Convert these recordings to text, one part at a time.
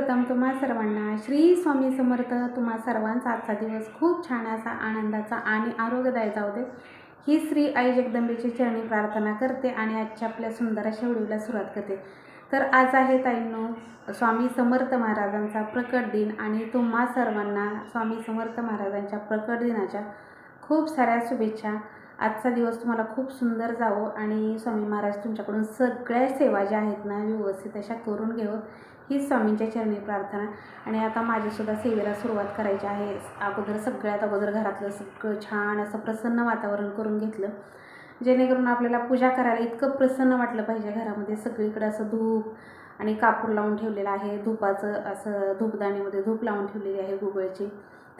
सर्वप्रथम तुम्हा सर्वांना श्री स्वामी समर्थ तुम्हा सर्वांचा आजचा दिवस खूप छान असा आनंदाचा आणि आरोग्यदायी जाऊ दे. ही श्री आई जगदंबेची चरणी प्रार्थना करते आणि आजच्या आपल्या सुंदर अशा व्हिडिओला सुरुवात करते. तर आज आहे ताईंनो स्वामी समर्थ महाराजांचा प्रकट दिन आणि तुम्हा सर्वांना स्वामी समर्थ महाराजांच्या प्रकट दिनाच्या खूप साऱ्या शुभेच्छा. आजचा दिवस तुम्हाला खूप सुंदर जावो आणि स्वामी महाराज तुमच्याकडून सगळ्या सेवा ज्या आहेत ना व्यवस्थित अशा करून घेऊ हीच स्वामींच्या चरणी प्रार्थना. आणि आता माझीसुद्धा सेवेला सुरुवात करायची आहे. अगोदर सगळ्यात अगोदर घरातलं सगळं छान असं प्रसन्न वातावरण करून घेतलं. जेणेकरून आपल्याला पूजा करायला इतकं प्रसन्न वाटलं पाहिजे घरामध्ये. सगळीकडे असं धूप आणि कापूर लावून ठेवलेलं आहे. धुपाचं असं धूपदाणीमध्ये धूप लावून ठेवलेली आहे गुगळची.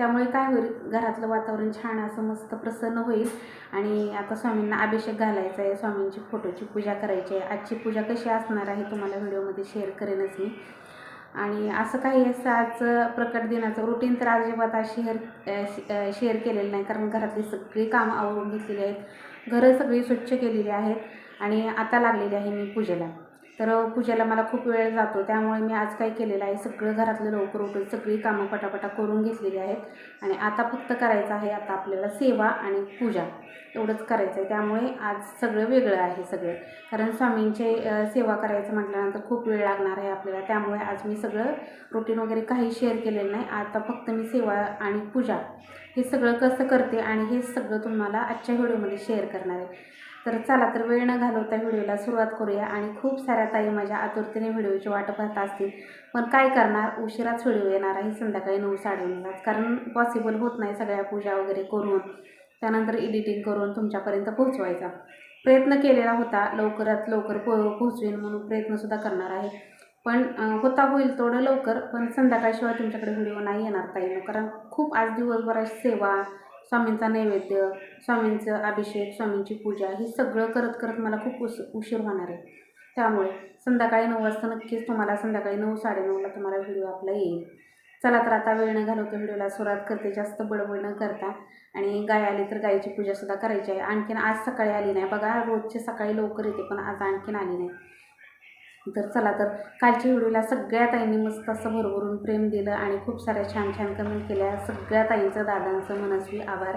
त्यामुळे काय होईल? घरातलं वातावरण छान असं मस्त प्रसन्न होईल. आणि आता स्वामींना अभिषेक घालायचा आहे. स्वामींची फोटोची पूजा करायची आहे. आजची पूजा कशी असणार आहे तुम्हाला व्हिडिओमध्ये शेअर करेनच मी. आणि असं काही असं आज प्रकट दिनाचं रुटीन तर अजिबात आज शेअर शेअर केलेलं नाही. कारण घरातली सगळी कामं आवरून घेतलेली आहेत. घरं सगळी स्वच्छ केलेली आहेत. आणि आता लागलेली आहे मी पूजेला. तर पूजेला मला खूप वेळ जातो. त्यामुळे मी आज काय केलेलं आहे सगळं घरातलं लवकर उठून सगळी कामं पटापटा करून घेतलेली आहेत. आणि आता फक्त करायचं आहे आता आपल्याला सेवा आणि पूजा एवढंच करायचं आहे. त्यामुळे आज सगळं वेगळं आहे सगळं. कारण स्वामींचे सेवा करायचं म्हटल्यानंतर खूप वेळ लागणार आहे आपल्याला. त्यामुळे आज मी सगळं रुटीन वगैरे काही शेअर केलेलं नाही. आता फक्त मी सेवा आणि पूजा हे सगळं कसं करते आणि हे सगळं तुम्हाला आजच्या व्हिडिओमध्ये शेअर करणार आहे. तर चला तर वेळ न घालवता व्हिडिओला सुरुवात करूया आणि खूप साऱ्या ताई माझ्या आतुरतेने व्हिडिओची वाट पाहत असतील. पण काय करणार? उशिराच व्हिडिओ येणार आहे. संध्याकाळी नऊ साडेनऊलाच. कारण पॉसिबल होत नाही सगळ्या पूजा वगैरे करून. त्यानंतर एडिटिंग करून तुमच्यापर्यंत पोहोचवायचा. प्रयत्न केलेला होता. लवकरात लवकर पो पोहोचवेन म्हणून प्रयत्नसुद्धा करणार आहे. पण होता होईल थोडं लवकर. पण संध्याकाळशिवाय तुमच्याकडे व्हिडिओ नाही येणार ताई. कारण खूप आज दिवसभरात सेवा स्वामींचा नैवेद्य स्वामींचं अभिषेक स्वामींची पूजा हे सगळं करत करत मला खूप उस उशीर होणार आहे. त्यामुळे संध्याकाळी नऊ वाजता नक्कीच तुम्हाला संध्याकाळी नऊ साडेनऊला तुम्हाला व्हिडिओ आपला येईल. चला तर आता वेळ न घालवतो व्हिडिओला सुरुवात करते जास्त बडबड न करता. आणि गाय आली तर गायीची पूजासुद्धा करायची आहे. आणखीन आज सकाळी आली नाही. बघा रोजची सकाळी लवकर येते पण आज आणखीन आली नाही. तर चला तर कालच्या व्हिडिओला सगळ्या ताईंनी मस्त असं भरभरून प्रेम दिलं आणि खूप साऱ्या छान छान कमेंट केल्या. सगळ्या ताईंचं दादांचं मनस्वी आभार.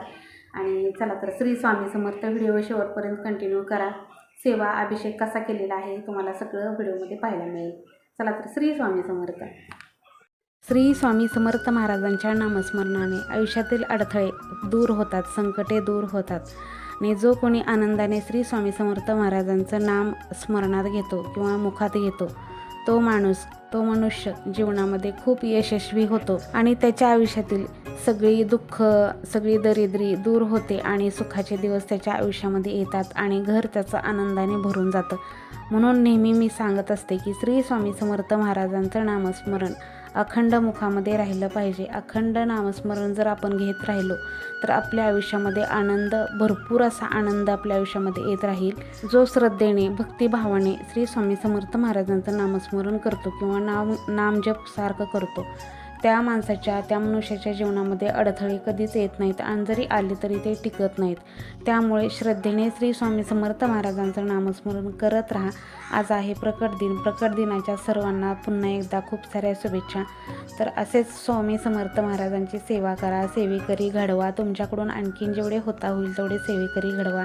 आणि चला तर श्री स्वामी समर्थ व्हिडिओ शेवटपर्यंत कंटिन्यू करा. सेवा अभिषेक कसा केलेला आहे तुम्हाला सगळं व्हिडिओमध्ये पाहायला मिळेल. चला तर श्री स्वामी समर्थ. श्री स्वामी समर्थ महाराजांच्या नामस्मरणाने आयुष्यातील अडथळे दूर होतात संकटे दूर होतात. आणि जो कोणी आनंदाने श्री स्वामी समर्थ महाराजांचं नाम स्मरणात घेतो किंवा मुखात घेतो तो माणूस तो मनुष्य जीवनामध्ये खूप यशस्वी होतो आणि त्याच्या आयुष्यातील सगळी दुःख सगळी दरिद्री दूर होते आणि सुखाचे दिवस त्याच्या आयुष्यामध्ये येतात आणि घर त्याचं आनंदाने भरून जातं. म्हणून नेहमी मी सांगत असते की श्री स्वामी समर्थ महाराजांचं नामस्मरण अखंड मुखामध्ये राहिलं पाहिजे. अखंड नामस्मरण जर आपण घेत राहिलो तर आपल्या आयुष्यामध्ये आनंद भरपूर असा आनंद आपल्या आयुष्यामध्ये येत राहील. जो श्रद्धेने भक्तिभावाने श्री स्वामी समर्थ महाराजांचं नामस्मरण करतो किंवा नाम नामजप सारखं करतो त्या माणसाच्या त्या मनुष्याच्या जीवनामध्ये अडथळे कधीच येत नाहीत आणि जरी आले तरी ते टिकत नाहीत. त्यामुळे श्रद्धेने श्री स्वामी समर्थ महाराजांचं नामस्मरण करत राहा. आज आहे प्रकट दिन. प्रकट दिनाच्या सर्वांना पुन्हा एकदा खूप साऱ्या शुभेच्छा. तर असेच स्वामी समर्थ महाराजांची सेवा करा सेवेकरी घडवा. तुमच्याकडून आणखीन जेवढे होता होईल तेवढे सेवेकरी घडवा.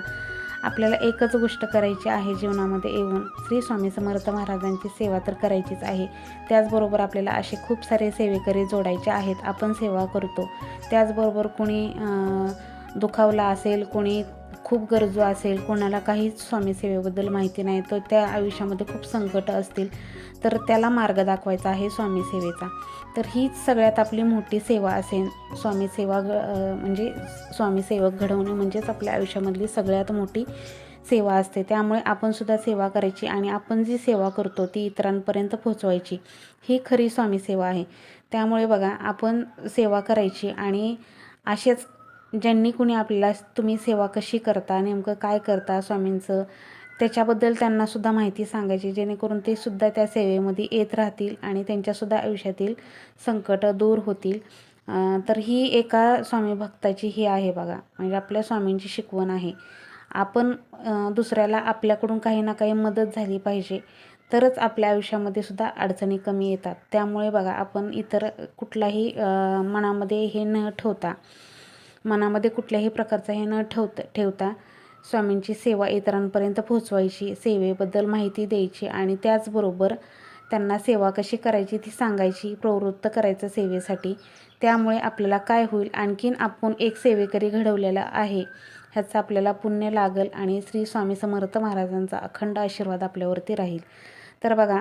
आपल्याला एकच गोष्ट करायची आहे जीवनामध्ये येऊन श्री स्वामी समर्थ महाराजांची सेवा तर करायचीच आहे. त्याचबरोबर आपल्याला असे खूप सारे सेवेकरी जोडायचे आहेत. आपण सेवा करतो. त्याचबरोबर कुणी दुखावला असेल कोणी खूप गरजू असेल कोणाला काहीच स्वामीसेवेबद्दल माहिती नाही तर त्या आयुष्यामध्ये खूप संकट असतील. तर त्याला मार्ग दाखवायचा आहे स्वामीसेवेचा तर हीच सगळ्यात आपली मोठी सेवा असेल. स्वामी सेवा म्हणजे स्वामीसेवक घडवणे म्हणजेच आपल्या आयुष्यामधली सगळ्यात मोठी सेवा असते. त्यामुळे आपणसुद्धा सेवा करायची आणि आपण जी सेवा करतो ती इतरांपर्यंत पोहोचवायची ही खरी स्वामी सेवा आहे. त्यामुळे बघा आपण सेवा करायची आणि असेच ज्यांनी कुणी आपल्याला तुम्ही सेवा कशी करता नेमकं काय करता स्वामींचं त्याच्याबद्दल त्यांनासुद्धा माहिती सांगायची जेणेकरून ते सुद्धा त्या सेवेमध्ये येत राहतील आणि त्यांच्यासुद्धा आयुष्यातील संकटं दूर होतील. तर ही एका स्वामी भक्ताची ही आहे बघा म्हणजे आपल्या स्वामींची शिकवण आहे. आपण दुसऱ्याला आपल्याकडून काही ना काही मदत झाली पाहिजे तरच आपल्या आयुष्यामध्ये सुद्धा अडचणी कमी येतात. त्यामुळे बघा आपण इतर कुठलाही मनामध्ये हे न ठेवता मनामध्ये कुठल्याही प्रकारचं हे न ठेवता ठेवता स्वामींची सेवा इतरांपर्यंत पोहोचवायची सेवेबद्दल माहिती द्यायची आणि त्याचबरोबर त्यांना सेवा कशी करायची ती सांगायची प्रवृत्त करायचं सेवेसाठी. त्यामुळे आपल्याला काय होईल? आणखीन आपण एक सेवेकरी घडवलेला आहे. ह्याचं आपल्याला पुण्य लागल आणि श्री स्वामी समर्थ महाराजांचा अखंड आशीर्वाद आपल्यावरती राहील. तर बघा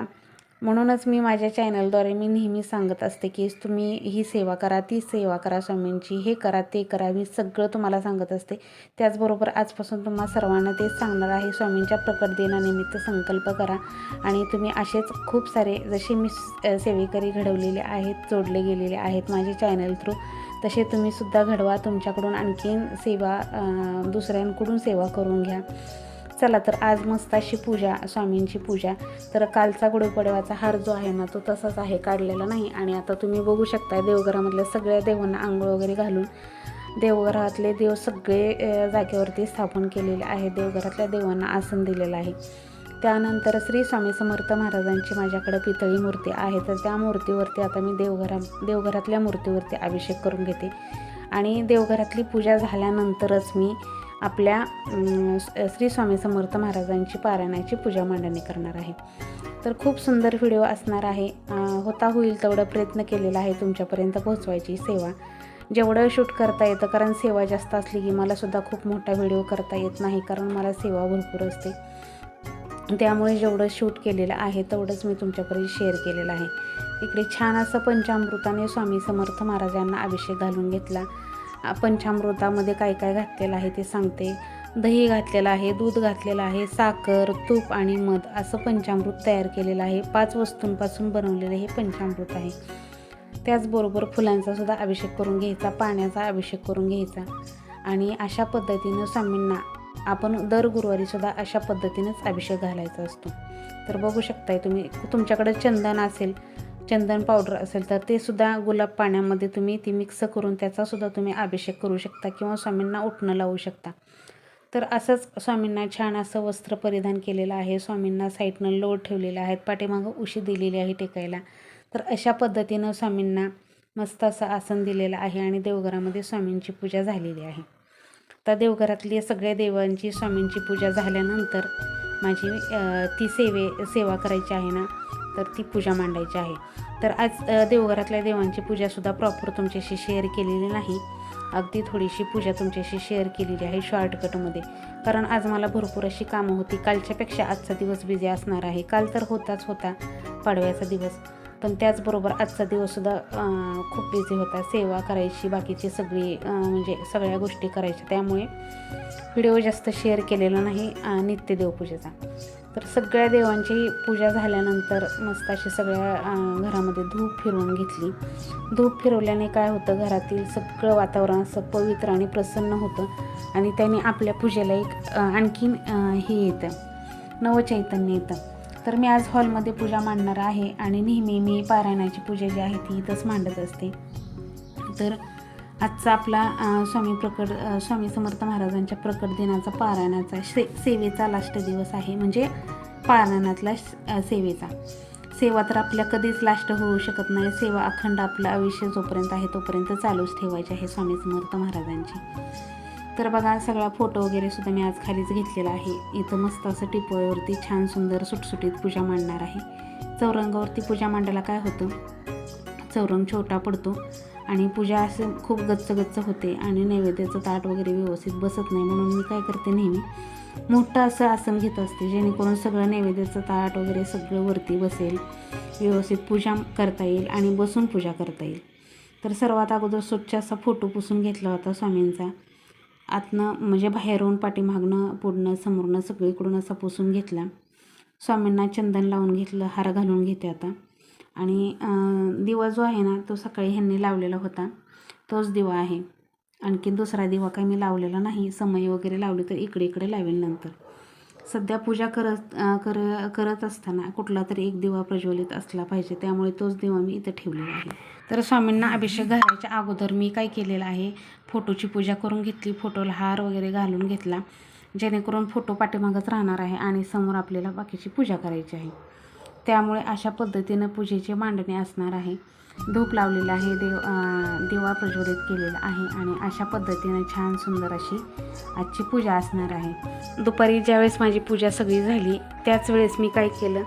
म्हणूनच मी माझ्या चॅनलद्वारे मी नेहमी सांगत असते की तुम्ही ही सेवा करा ती सेवा करा स्वामींची हे करा ते करा मी सगळं तुम्हाला सांगत असते. त्याचबरोबर आजपासून तुम्हा सर्वांना तेच सांगणार आहे स्वामींच्या प्रकट दिनानिमित्त संकल्प करा आणि तुम्ही असेच खूप सारे जसे मी सेवेकरी घडवलेले आहेत जोडले गेलेले आहेत माझे चॅनल थ्रू तसे तुम्ही सुद्धा घडवा तुमच्याकडून आणखीन सेवा दुसऱ्यांकडून सेवा करून घ्या. चला तर आज मस्त अशी पूजा स्वामींची पूजा. तर कालचा गुढीपाडव्याचा हार जो आहे ना तो तसाच आहे काढलेला नाही. आणि आता तुम्ही बघू शकता देवघरामधल्या सगळ्या देवांना आंघोळ वगैरे घालून देवघरातले देव सगळे जागेवरती स्थापन केलेले आहे देवघरातल्या देवांना आसन दिलेलं आहे. त्यानंतर श्री स्वामी समर्थ महाराजांची माझ्याकडे पितळी मूर्ती आहे तर त्या मूर्तीवरती आता मी देवघरा देवघरातल्या मूर्तीवरती अभिषेक करून घेते. आणि देवघरातली पूजा झाल्यानंतरच मी आपल्या श्री स्वामी समर्थ महाराजांची पारायणाची पूजा मांडणी करणार आहे. तर खूप सुंदर व्हिडिओ असणार आहे. होता होईल तेवढा प्रयत्न केलेला आहे तुमच्यापर्यंत पोहोचवायची सेवा. जेवढं शूट करता येतं कारण सेवा जास्त असली की मला सुद्धा खूप मोठा व्हिडिओ करता येत नाही कारण मला सेवा भरपूर असते. त्यामुळे जेवढं शूट केलेलं आहे तेवढंच मी तुमच्यापर्यंत शेअर केलेलं आहे. इकडे छान असं पंचामृताने स्वामी समर्थ महाराजांना अभिषेक घालून घेतला. पंचामृतामध्ये काय काय घातलेलं आहे ते सांगते. दही घातलेलं आहे दूध घातलेलं आहे साखर तूप आणि मध असं पंचामृत तयार केलेलं आहे. पाच वस्तूंपासून बनवलेलं हे पंचामृत आहे. त्याचबरोबर फुलांचा सुद्धा अभिषेक करून घ्यायचा पाण्याचा अभिषेक करून घ्यायचा. आणि अशा पद्धतीनं स्वामींना आपण दर गुरुवारी सुद्धा अशा पद्धतीनेच अभिषेक घालायचा असतो. तर बघू शकताय तुम्ही तुमच्याकडे चंदन असेल चंदन पावडर असेल तर ते सुद्धा गुलाब पाण्यामध्ये तुम्ही ती मिक्स करून त्याचासुद्धा तुम्ही अभिषेक करू शकता किंवा स्वामींना उठणं लावू शकता. तर असंच स्वामींना छान असं वस्त्र परिधान केलेलं आहे. स्वामींना साईडनं लोड ठेवलेलं आहेत. पाठीमागं उशी दिलेली आहे टेकायला. तर अशा पद्धतीनं स्वामींना मस्त असं आसन दिलेलं आहे आणि देवघरामध्ये स्वामींची पूजा झालेली आहे. तर देवघरातली सगळ्या देवांची स्वामींची पूजा झाल्यानंतर माझी ती सेवे सेवा करायची आहे ना तर ती पूजा मांडायची आहे. तर आज देवघरातल्या देवांची पूजासुद्धा प्रॉपर तुमच्याशी शेअर केलेली नाही. अगदी थोडीशी पूजा तुमच्याशी शेअर केलेली आहे शॉर्टकटमध्ये कारण आज मला भरपूर अशी कामं होती. कालच्यापेक्षा आजचा दिवस बिझी असणार आहे. काल तर होताच होता पाडव्याचा दिवस. पण त्याचबरोबर आजचा दिवससुद्धा खूप बिझी होता. सेवा करायची बाकीची सगळी म्हणजे सगळ्या गोष्टी करायच्या. त्यामुळे व्हिडिओ जास्त शेअर केलेला नाही. नित्य देवपूजेचा. तर सगळ्या देवांची पूजा झाल्यानंतर मस्त अशी सगळ्या घरामध्ये धूप फिरवून घेतली. धूप फिरवल्याने काय होतं घरातील सगळं वातावरण असं पवित्र आणि प्रसन्न होतं आणि त्याने आपल्या पूजेला एक आणखीन हे येतं नवचैतन्य येतं. तर मी आज हॉलमध्ये पूजा मांडणार आहे आणि नेहमी मी पारायणाची पूजा जी आहे ती इथंच मांडत असते. तर आजचा आपला स्वामी प्रकट स्वामी समर्थ महाराजांच्या प्रकट दिनाचा पारायणाचा से सेवेचा लास्ट दिवस आहे. म्हणजे पारायणातला सेवेचा. सेवा तर आपल्या कधीच लास्ट होऊ शकत नाही. सेवा अखंड आपलं आयुष्य जोपर्यंत आहे तोपर्यंत चालूच ठेवायची आहे स्वामी समर्थ महाराजांची. तर बघा सगळा फोटो वगैरे सुद्धा मी आज खालीच घेतलेला आहे. इथं मस्त असं टिपोळीवरती छान सुंदर सुटसुटीत पूजा मांडणार आहे. चौरंगावरती पूजा मांडायला काय होतं? चौरंग छोटा पडतो. आणि पूजा असं खूप गच्च गच्च होते आणि नैवेद्याचं ताट वगैरे व्यवस्थित बसत नाही म्हणून मी काय करते नेहमी मोठं असं आसन घेत असते जेणेकरून सगळं नैवेद्याचं ताट वगैरे सगळं वरती बसेल व्यवस्थित पूजा करता येईल आणि बसून पूजा करता येईल. तर सर्वात अगोदर स्वच्छ असा फोटो पुसून घेतला होता स्वामींचा. आतनं म्हणजे बाहेरून पाठीमागणं पुढनं समोरनं सगळीकडून असा पुसून घेतला. स्वामींना चंदन लावून घेतलं हार घालून घेते आता. आणि दिवा जो आहे ना तो सकाळी ह्यांनी लावलेला होता. तोच दिवा आहे. आणखी दुसरा दिवा काही मी लावलेला नाही. समय वगैरे लावली तर इकडे इकडे लावेल नंतर. सध्या पूजा करत कर करत असताना कुठला तरी एक दिवा प्रज्वलित असला पाहिजे. त्यामुळे तोच दिवा मी इथं ठेवलेला आहे. तर स्वामींना अभिषेक घालायच्या अगोदर मी काय केलेलं आहे फोटोची पूजा करून घेतली. फोटोला हार वगैरे घालून घेतला. जेणेकरून फोटो पाठीमागच राहणार आहे आणि समोर आपल्याला बाकीची पूजा करायची आहे. त्यामुळे अशा पद्धतीनं पूजेची मांडणी असणार आहे. धूप लावलेलं आहे देव दिवा प्रज्वलित केलेला आहे आणि अशा पद्धतीनं छान सुंदर अशी आजची पूजा असणार आहे. दुपारी ज्यावेळेस माझी पूजा सगळी झाली त्याच वेळेस मी काय केलं?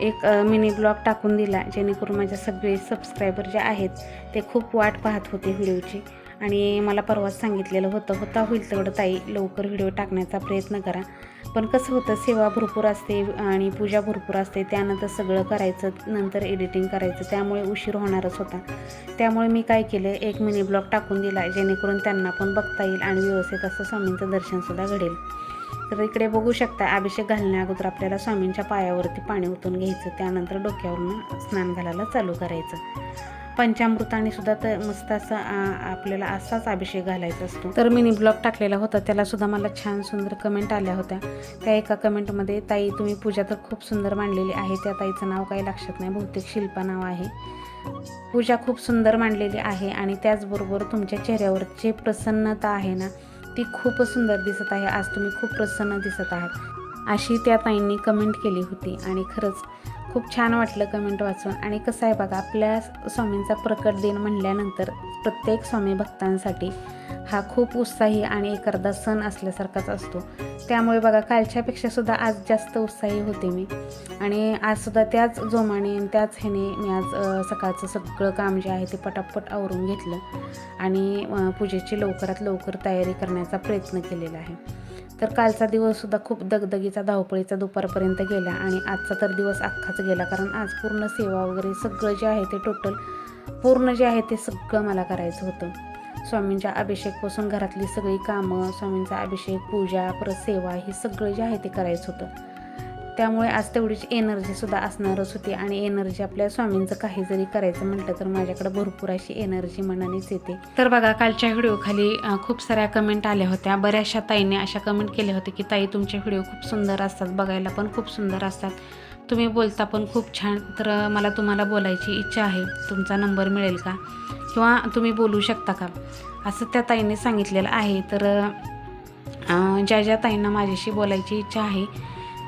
एक मिनी ब्लॉग टाकून दिला जेणेकरून माझ्या सगळे सबस्क्रायबर जे आहेत ते खूप वाट पाहत होते व्हिडिओची. आणि मला परवाच सांगितलेलं होतं होता होईल तेवढं ताई लवकर व्हिडिओ टाकण्याचा प्रयत्न करा. पण कसं होतं सेवा भरपूर असते आणि पूजा भरपूर असते. त्यानंतर सगळं करायचं नंतर एडिटिंग करायचं. त्यामुळे उशीर होणारच होता. त्यामुळे मी काय केलं एक मिनी ब्लॉग टाकून दिला जेणेकरून त्यांना पण बघता येईल आणि व्यवस्थित असं स्वामींचं दर्शनसुद्धा घडेल. तर इकडे बघू शकता अभिषेक घालण्या अगोदर आपल्याला स्वामींच्या पायावरती पाणी ओतून घ्यायचं. त्यानंतर डोक्यावरून स्नान घालायला चालू करायचं. पंचामृताने सुद्धा तर मस्त असा आपल्याला असाच अभिषेक घालायचा असतो. तर मिनी ब्लॉग टाकलेला होता त्याला सुद्धा मला छान सुंदर कमेंट आल्या होत्या. त्या एका कमेंटमध्ये ताई तुम्ही पूजा तर खूप सुंदर मांडलेली आहे त्या ताईचं नाव काही लक्षात नाही बहुतेक शिल्पा नाव आहे. पूजा खूप सुंदर मांडलेली आहे आणि त्याचबरोबर तुमच्या चेहऱ्यावर जे प्रसन्नता आहे ना ती खूप सुंदर दिसत आहे. आज तुम्ही खूप प्रसन्न दिसत आहात. अशी त्या ताईंनी कमेंट केली होती आणि खरंच खूप छान वाटलं कमेंट वाचून. आणि कसं आहे बघा आपल्या स्वामींचा प्रकट दिन म्हणल्यानंतर प्रत्येक स्वामी भक्तांसाठी हा खूप उत्साही आणि एखादा सण असल्यासारखाच असतो. त्यामुळे बघा कालच्यापेक्षासुद्धा आज जास्त उत्साही होते मी. आणि आजसुद्धा त्याच जोमाने आणि त्याच ह्याने मी आज सकाळचं सगळं काम जे आहे ते पटापट आवरून घेतलं. आणि पूजेची लवकरात लवकर तयारी करण्याचा प्रयत्न केलेला आहे. तर कालचा दिवससुद्धा खूप दगदगीचा धावपळीचा दुपारपर्यंत गेला आणि आजचा तर दिवस अख्खाच गेला. कारण आज पूर्ण सेवा वगैरे सगळं जे आहे ते टोटल पूर्ण जे आहे ते सगळं मला करायचं होतं. स्वामींच्या अभिषेकपासून घरातली सगळी कामं स्वामींचा अभिषेक पूजा परत सेवा हे सगळं जे आहे ते करायचं होतं. त्यामुळे आज तेवढीच एनर्जीसुद्धा असणारच होती आणि एनर्जी आपल्या स्वामींचं काही जरी करायचं म्हटलं तर माझ्याकडे भरपूर अशी एनर्जी मनानेच येते. तर बघा कालच्या व्हिडिओखाली खूप साऱ्या कमेंट आल्या होत्या. बऱ्याचशा ताईने अशा कमेंट केल्या होत्या की ताई तुमचे व्हिडिओ खूप सुंदर असतात बघायला पण खूप सुंदर असतात. तुम्ही बोलता पण खूप छान तर मला तुम्हाला बोलायची इच्छा आहे. तुमचा नंबर मिळेल का? किंवा तुम्ही बोलू शकता का? असं त्या ताईने सांगितलेलं आहे. तर ज्या ज्या ताईंना माझ्याशी बोलायची इच्छा आहे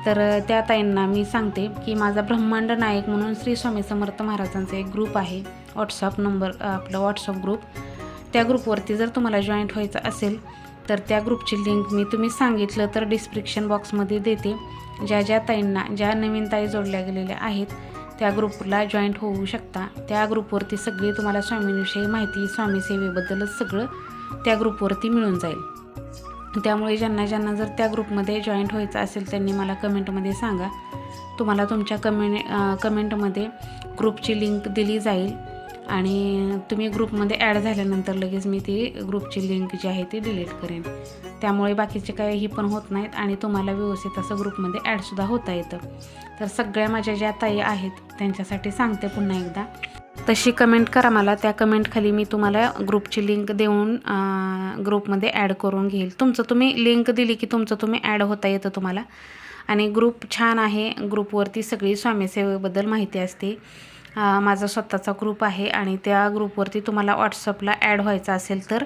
तर त्या ताईंना मी सांगते की माझा ब्रह्मांड नायक म्हणून श्री स्वामी समर्थ महाराजांचा एक ग्रुप आहे. व्हॉट्सअप नंबर आपलं व्हॉट्सअप ग्रुप त्या ग्रुपवरती जर तुम्हाला जॉईंट व्हायचं असेल तर त्या ग्रुपची लिंक मी तुम्ही सांगितलं तर डिस्क्रिप्शन बॉक्समध्ये देते. ज्या ज्या ताईंना ज्या नवीन ताई जोडल्या गेलेल्या आहेत त्या ग्रुपला जॉईंट होऊ शकता. त्या ग्रुपवरती सगळी तुम्हाला स्वामींविषयी माहिती स्वामी सेवेबद्दलच सगळं त्या ग्रुपवरती मिळून जाईल. त्यामुळे ज्यांना ज्यांना जर त्या ग्रुपमध्ये जॉईंट व्हायचं असेल त्यांनी मला कमेंटमध्ये सांगा. तुम्हाला तुमच्या कमेंट कमेंटमध्ये ग्रुपची लिंक दिली जाईल आणि तुम्ही ग्रुपमध्ये ॲड झाल्यानंतर लगेच मी ती ग्रुपची लिंक जी आहे ती डिलीट करेन. त्यामुळे बाकीचे काही पण होत नाहीत आणि तुम्हाला व्यवस्थित असं ग्रुपमध्ये ॲडसुद्धा होता येतं. तर सगळ्या माझ्या ज्या ताई आहेत त्यांच्यासाठी सांगते पुन्हा एकदा. तशी कमेंट करा मला. त्या कमेंटखाली मी तुम्हाला ग्रुपची लिंक देऊन ग्रुपमध्ये ॲड करून घेईल. तुमचं तुम्ही लिंक दिली की तुमचं तुम्ही ॲड होता येतं तुम्हाला. आणि ग्रुप छान आहे. ग्रुपवरती सगळी स्वामीसेवेबद्दल माहिती असते. माझा स्वतःचा ग्रुप आहे आणि त्या ग्रुपवरती तुम्हाला व्हॉट्सअपला ॲड व्हायचं असेल तर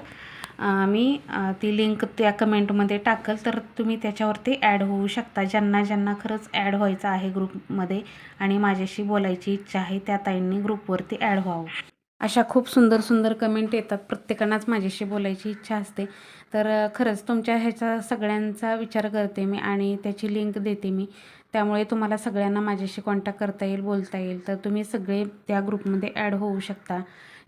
मी ती लिंक त्या कमेंटमध्ये टाकल तर तुम्ही त्याच्यावरती ॲड होऊ शकता. ज्यांना ज्यांना खरंच ॲड व्हायचं आहे ग्रुपमध्ये आणि माझ्याशी बोलायची इच्छा आहे त्या ताईंनी ग्रुपवरती ॲड व्हावं. अशा खूप सुंदर सुंदर कमेंट येतात. प्रत्येकांनाच माझ्याशी बोलायची इच्छा असते. तर खरंच तुमच्या ह्याचा सगळ्यांचा विचार करते मी आणि त्याची लिंक देते मी. त्यामुळे तुम्हाला सगळ्यांना माझ्याशी कॉन्टॅक्ट करता येईल बोलता येईल. तर तुम्ही सगळे त्या ग्रुपमध्ये ॲड होऊ शकता.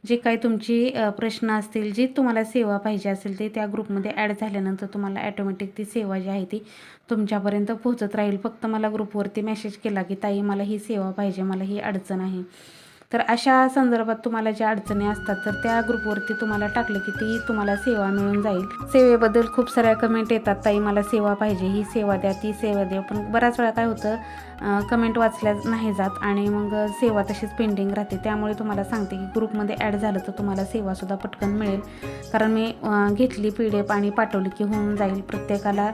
जे काही तुमची प्रश्न असतील जी तुम्हाला सेवा पाहिजे असेल ते त्या ग्रुपमध्ये ॲड झाल्यानंतर तुम्हाला ॲटोमॅटिक ती सेवा जी आहे ती तुमच्यापर्यंत पोहोचत राहील. फक्त मला ग्रुपवरती मेसेज केला की ताई मला ही सेवा पाहिजे मला ही अडचण आहे. तर अशा संदर्भात तुम्हाला ज्या अडचणी असतात तर त्या ग्रुपवरती तुम्हाला टाकलं की ती तुम्हाला सेवा मिळून जाईल. सेवेबद्दल खूप साऱ्या कमेंट येतात ताई मला सेवा पाहिजे ही सेवा द्या ती सेवा द्या. पण बऱ्याच वेळा काय होतं कमेंट वाचल्या नाही जात आणि मग सेवा तशीच पेंडिंग राहते. त्यामुळे तुम्हाला सांगते की ग्रुपमध्ये ॲड झालं तर तुम्हाला सेवासुद्धा पटकन मिळेल. कारण मी घेतली पी डी एफ आणि पाठवली की होऊन जाईल प्रत्येकाला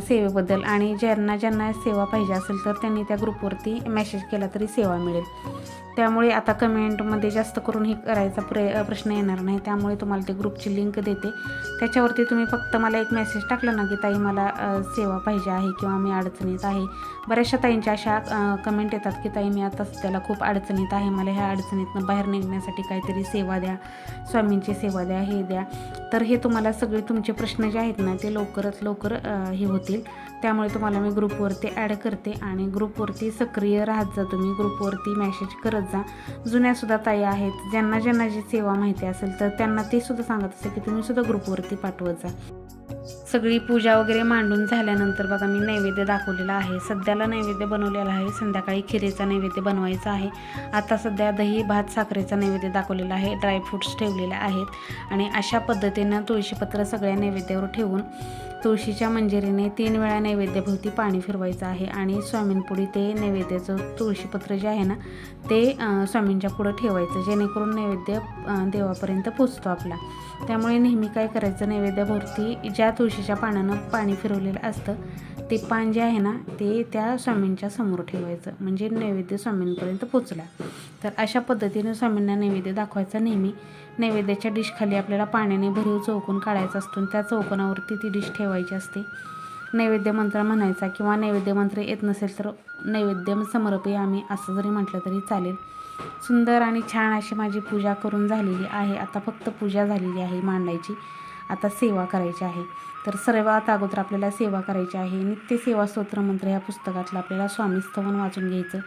सेवेबद्दल. आणि ज्यांना ज्यांना सेवा पाहिजे असेल तर त्यांनी त्या ग्रुपवरती मेसेज केला तरी सेवा मिळेल. त्यामुळे आता कमेंटमध्ये जास्त करून हे करायचा प्र प्रश्न येणार नाही. त्यामुळे तुम्हाला ते ग्रुपची लिंक देते. त्याच्यावरती तुम्ही फक्त मला एक मेसेज टाकला ना की ताई मला सेवा पाहिजे आहे किंवा मी अडचणीत आहे. बऱ्याचशा ताईंच्या अशा कमेंट येतात की ताई मी आता सध्याला खूप अडचणीत आहे. मला ह्या अडचणीतनं बाहेर निघण्यासाठी काहीतरी सेवा द्या. स्वामींची सेवा द्या हे द्या. तर हे तुम्हाला सगळे तुमचे प्रश्न जे आहेत ना ते लवकरात लवकर हे होतील. त्यामुळे तुम्हाला मी ग्रुपवरती ॲड करते आणि ग्रुपवरती सक्रिय राहत जा. तुम्ही ग्रुपवरती मेसेज करत जा. जुन्यासुद्धा ताई आहेत ज्यांना ज्यांना जी सेवा माहिती असेल तर त्यांना ते सुद्धा सांगत असते की तुम्ही सुद्धा ग्रुपवरती पाठवत जा. सगळी पूजा वगैरे मांडून झाल्यानंतर बघा मी नैवेद्य दाखवलेला आहे. सध्याला नैवेद्य बनवलेला आहे. संध्याकाळी खिरीचा नैवेद्य बनवायचा आहे. आता सध्या दही भात साखरेचा नैवेद्य दाखवलेला आहे. ड्रायफ्रूट्स ठेवलेले आहेत. आणि अशा पद्धतीनं तुळशीपत्र सगळ्या नैवेद्यावर ठेवून तुळशीच्या मंजिरीने तीन वेळा नैवेद्याभोवती पाणी फिरवायचं आहे. आणि स्वामींपुढी ते नैवेद्याचं तुळशीपत्र जे आहे ना ते स्वामींच्या पुढं ठेवायचं. जेणेकरून नैवेद्य देवापर्यंत पोचतो आपला. त्यामुळे नेहमी काय करायचं? नैवेद्याभोवती ज्या तुळशी तुळशीच्या पानानं पाणी फिरवलेलं असतं ते पान जे आहे ना ते त्या स्वामींच्या समोर ठेवायचं. म्हणजे नैवेद्य स्वामींपर्यंत पोचला तर अशा पद्धतीने स्वामींना नैवेद्य दाखवायचा नेहमी. नैवेद्याच्या डिशखाली आपल्याला पाण्याने भरीव चौकून काढायचा असतो आणि त्या चौकोनावरती ती डिश ठेवायची असते. नैवेद्य मंत्र म्हणायचा किंवा नैवेद्य मंत्र येत नसेल तर नैवेद्य समर्पी आम्ही असं जरी म्हटलं तरी चालेल. सुंदर आणि छान अशी माझी पूजा करून झालेली आहे. आता फक्त पूजा झालेली आहे मांडायची. आता सेवा करायची आहे. तर सर्वात अगोदर आपल्याला सेवा करायची आहे. नित्य सेवा स्तोत्र मंत्र ह्या पुस्तकातलं आपल्याला स्वामी स्तवन वाचून घ्यायचं.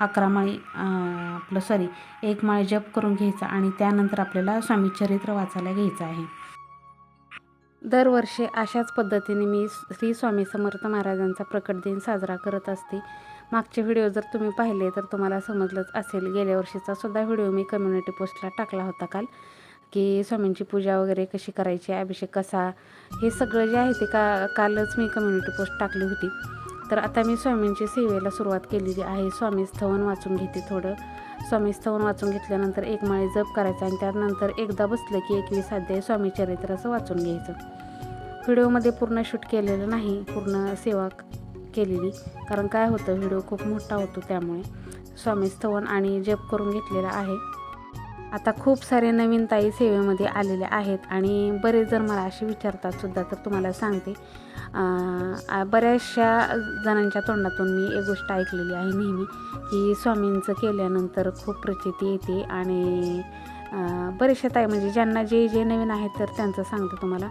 अकरा माळी आपलं सॉरी एक माळ जप करून घ्यायचा आणि त्यानंतर आपल्याला स्वामी चरित्र वाचायला घ्यायचं आहे. दरवर्षी अशाच पद्धतीने मी श्री स्वामी समर्थ महाराजांचा प्रकट दिन साजरा करत असते. मागचे व्हिडिओ जर तुम्ही पाहिले तर तुम्हाला समजलंच असेल. गेल्या वर्षीचा सुद्धा व्हिडिओ मी कम्युनिटी पोस्टला टाकला होता काल. की स्वामींची पूजा वगैरे कशी करायची अभिषेक कसा? हे सगळं जे आहे ते का कालच मी कम्युनिटी पोस्ट टाकली होती. तर आता मी स्वामींची सेवेला सुरुवात केलेली आहे. स्वामी स्थवन वाचून घेते थोडं. स्वामी स्थवन वाचून घेतल्यानंतर एक माळी जप करायचा आणि त्यानंतर एकदा बसलं की एकवीस अध्याय स्वामी चरित्र असं वाचून घ्यायचं. व्हिडिओमध्ये पूर्ण शूट केलेलं नाही पूर्ण सेवा केलेली. कारण काय होतं व्हिडिओ खूप मोठा होतो त्यामुळे. स्वामी स्तवन आणि जप करून घेतलेला आहे. आता खूप सारे नवीन ताई सेवेमध्ये आलेले आहेत आणि बरेच जर मला असे विचारतात सुद्धा तर तुम्हाला सांगते. बऱ्याचशा जणांच्या तोंडातून मी एक गोष्ट ऐकलेली आहे नेहमी की स्वामींचं केल्यानंतर खूप प्रचिती येते आणि बरेचशा ताई म्हणजे ज्यांना जे जे नवीन आहेत तर त्यांचं सांगते तुम्हाला.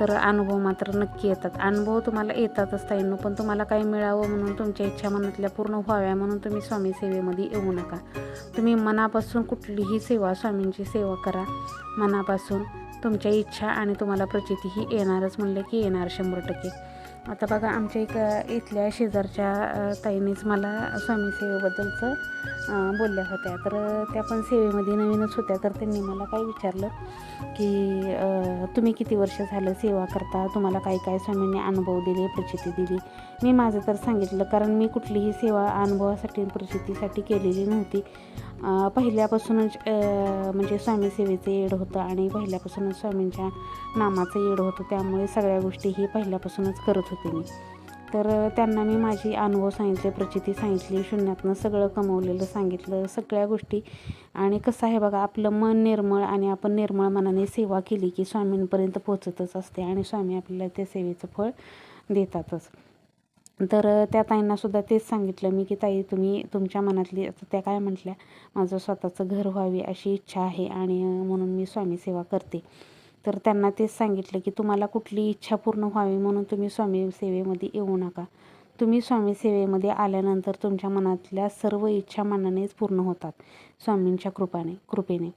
तर अनुभव मात्र नक्की येतात. अनुभव तुम्हाला येतातच ताईंनो पण तुम्हाला काही मिळावं म्हणून तुमच्या इच्छा मनातल्या पूर्ण व्हाव्या म्हणून तुम्ही स्वामी सेवेमध्ये येऊ नका. तुम्ही मनापासून कुठलीही सेवा स्वामींची सेवा करा. मनापासून तुमच्या इच्छा आणि तुम्हाला प्रचिती ही येणारच म्हणलं की येणार शंभर टक्के. आता बघा आमच्या एक इथल्या शेजारच्या ताईनेच मला स्वामी सेवेबद्दलचं बोलल्या होत्या. तर त्या पण सेवेमध्ये नवीनच होत्या. तर त्यांनी मला काय विचारलं की तुम्ही किती वर्ष झालं सेवा करता? तुम्हाला काय काय स्वामींनी अनुभव दिले प्रचिती दिली? मी माझं तर सांगितलं कारण मी कुठलीही सेवा अनुभवासाठी प्रचितीसाठी केलेली नव्हती. पहिल्यापासूनच म्हणजे स्वामी सेवेचं येड होतं आणि पहिल्यापासूनच स्वामींच्या नामाचं येड होतं. त्यामुळे सगळ्या गोष्टी ही पहिल्यापासूनच करत होते मी. तर त्यांना मी माझी अनुभव सांगितले प्रचिती सांगितली शून्यातनं सगळं कमवलेलं सांगितलं सगळ्या गोष्टी. आणि कसं आहे बघा आपलं मन निर्मळ आणि आपण निर्मळ मनाने सेवा केली की स्वामींपर्यंत पोचतच असते आणि स्वामी आपल्याला त्या सेवेचं फळ देतातच. तर त्या ताईंनासुद्धा तेच सांगितलं मी की ताई तुम्ही तुमच्या मनातली आता त्या काय म्हटल्या माझं स्वतःचं घर व्हावे अशी इच्छा आहे आणि म्हणून मी स्वामी सेवा करते. तर त्यांना तेच सांगितलं की तुम्हाला कुठली इच्छा पूर्ण व्हावी म्हणून तुम्ही स्वामी सेवेमध्ये येऊ नका. तुम्ही स्वामी सेवेमध्ये आल्यानंतर तुमच्या मनातल्या सर्व इच्छा मनानेच पूर्ण होतात स्वामींच्या कृपाने कृपेने.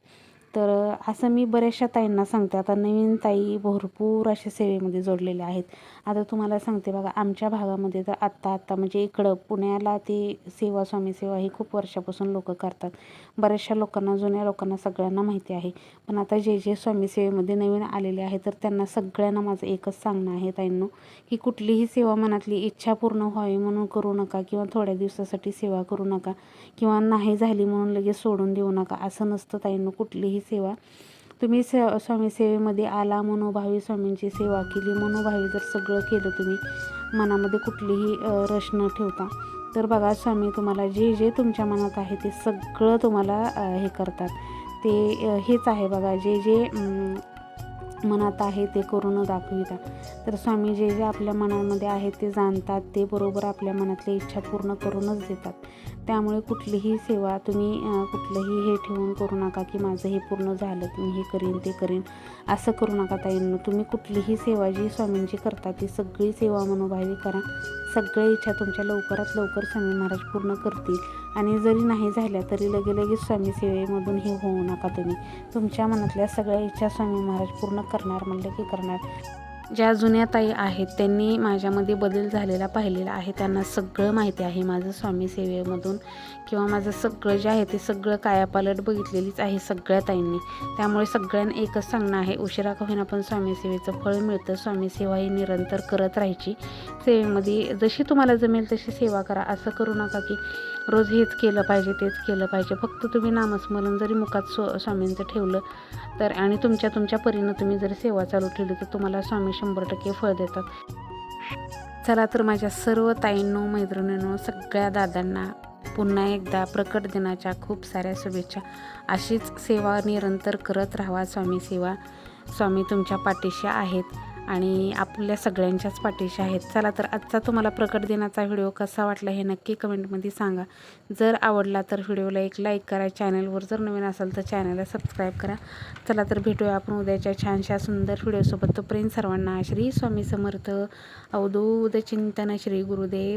तर असं मी बऱ्याचशा ताईंना सांगते. आता नवीन ताई भरपूर अशा सेवेमध्ये जोडलेल्या आहेत. आता तुम्हाला सांगते बघा आमच्या भागामध्ये तर आत्ता आत्ता म्हणजे इकडं पुण्याला ती सेवा स्वामी सेवा ही खूप वर्षापासून लोक करतात. बऱ्याचशा लोकांना जुन्या लोकांना सगळ्यांना माहिती आहे. पण आता जे जे स्वामी सेवेमध्ये नवीन आलेले आहे तर त्यांना सगळ्यांना माझं एकच सांगणं आहे ताईंनो की कुठलीही सेवा मनातली इच्छा पूर्ण व्हावी म्हणून करू नका किंवा थोड्या दिवसासाठी सेवा करू नका किंवा नाही झाली म्हणून लगेच सोडून देऊ नका असं नसतं ताईंनो. कुठलीही सेवा. तुम्ही से स्वामी सेवेमध्ये आला मनोभावी स्वामींची सेवा केली. मनोभावी जर सगळं केलं तुम्ही मनामध्ये कुठलीही अ, रश न ठेवता. तर बघा स्वामी तुम्हाला जे जे तुमच्या मनात आहे ते सगळं तुम्हाला हे करतात. ते हेच आहे बघा जे जे मनात आहे ते करून दाखविता. तर स्वामी जे जे आपल्या मनामध्ये आहे ते जाणतात ते बरोबर आपल्या मनातल्या इच्छा पूर्ण करूनच देतात. त्यामुळे कुठलीही सेवा तुम्ही कुठलंही हे ठेवून करू नका की माझं हे पूर्ण झालं मी हे करीन ते करीन. असं करू नका ताईंनो तुम्ही कुठलीही सेवा जी स्वामींची करता ती सगळी सेवा मनोभावी करा. सगळ्या इच्छा तुमच्या लवकरात लवकर स्वामी महाराज पूर्ण करतील. आणि जरी नाही झाल्या तरी लगे लगेच स्वामी सेवेमधून हे होऊ नका तुम्ही. तुमच्या मनातल्या सगळ्या इच्छा स्वामी महाराज पूर्ण करणार म्हणलं की करणार. ज्या जुन्या ताई आहेत त्यांनी माझ्यामध्ये बदल झालेला पाहिलेला आहे. त्यांना सगळं माहिती आहे. माझं स्वामी सेवेमधून किंवा माझं सगळं जे आहे ते सगळं कायापालट बघितलेलीच आहे सगळ्या ताईंनी. त्यामुळे सगळ्यांना एकच सांगणं आहे उशिरा का होईना पण स्वामीसेवेचं फळ मिळतं. स्वामी सेवा ही निरंतर करत राहायची. सेवेमध्ये जशी तुम्हाला जमेल तशी सेवा करा. असं करू नका की रोज हेच केलं पाहिजे तेच केलं पाहिजे. फक्त तुम्ही नामस्मरण जरी मुखात स्व स्वामींचं ठेवलं तर आणि तुमच्या तुमच्या परीनं तुम्ही जर सेवा चालू ठेवली तर तुम्हाला स्वामी शंभर टक्के फळ देतात. चला तर माझ्या सर्व ताईंनो मैत्रिणींनो सगळ्या दादांना पुन्हा एकदा प्रकट दिनाच्या खूप साऱ्या शुभेच्छा. अशीच सेवा निरंतर करत राहावा स्वामी सेवा. स्वामी तुमच्या पाठीशी आहेत. आणि आपल्या सगळ्यांच्याच पाठीशी आहेत. चला तर आजचा तुम्हाला प्रकट दिनाचा व्हिडिओ कसा वाटला हे नक्की कमेंटमध्ये सांगा. जर आवडला तर व्हिडिओला एक लाईक करा. चॅनलवर जर नवीन असाल तर चॅनलला सबस्क्राईब करा. चला तर भेटूया आपण उद्याच्या छानशा सुंदर व्हिडिओसोबत. तोपर्यंत सर्वांना श्री स्वामी समर्थ. अवधूत चिंतन श्री गुरुदेव.